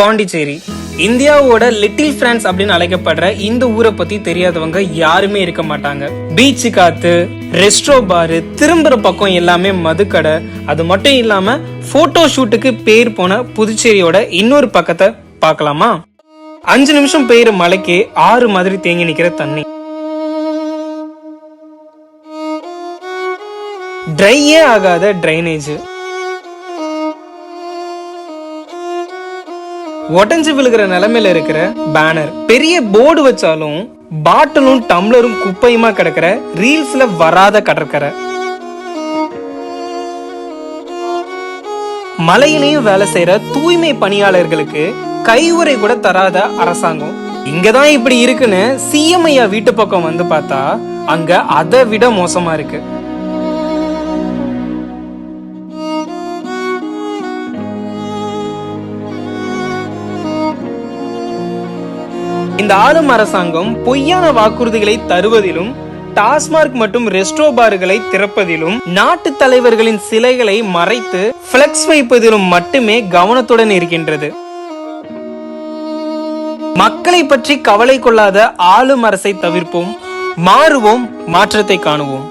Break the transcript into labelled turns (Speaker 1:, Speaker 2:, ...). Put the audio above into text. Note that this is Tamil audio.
Speaker 1: பாண்டிச்சேரி. இந்தியாவோட லிட்டில் பிரான்ஸ் அப்படின்னு அழைக்கப்படுற இந்த ஊரை பத்தி தெரியாதவங்க யாருமே இருக்க மாட்டாங்க. பீச் காத்து ரெஸ்ட்ரோ பாரு திரும்புற பக்கம் எல்லாமே மதுக்கடை. அது மட்டும் இல்லாம போட்டோ ஷூட்டுக்கு பேர் போன புதுச்சேரியோட இன்னொரு பக்கத்தை பார்க்கலாமா? அஞ்சு நிமிஷம் பெய்யுற மலைக்கு ஆறு மாதிரி தேங்கி நிக்கிற தண்ணி. ட்ரையே ஆகாத ட்ரைனேஜ் உடஞ்சு விழுகிற நிலைமையில இருக்கிற பேனர் பெரிய போர்டு வச்சாலும் பாட்டிலும் டம்ளரும் குப்பையுமா கிடக்கிற ரீல்ஸ்ல வராத கடற்கரை. மலையிலையும் வேலை செய்யற தூய்மை பணியாளர்களுக்கு கைவுரை கூட தராத அரசாங்கம். இங்கதான் இப்படி இருக்குன்னு சிஎம்ஐயா வீட்டு பக்கம் வந்து பார்த்தா அங்க அதை விட மோசமா இருக்கு. இந்த ஆளும் அரசாங்கம் பொய்யான வாக்குறுதிகளை தருவதிலும் டாஸ்மார்க் மற்றும் ரெஸ்டோ பார்களை திறப்பதிலும் நாட்டு தலைவர்களின் சிலைகளை மறைத்து பிளெக்ஸ் வைப்பதிலும் மட்டுமே கவனத்துடன் இருக்கின்றது. மக்களை பற்றி கவலை கொள்ளாத ஆளும் அரசை தவிர்ப்போம் மாறுவோம் மாற்றத்தை காணுவோம்.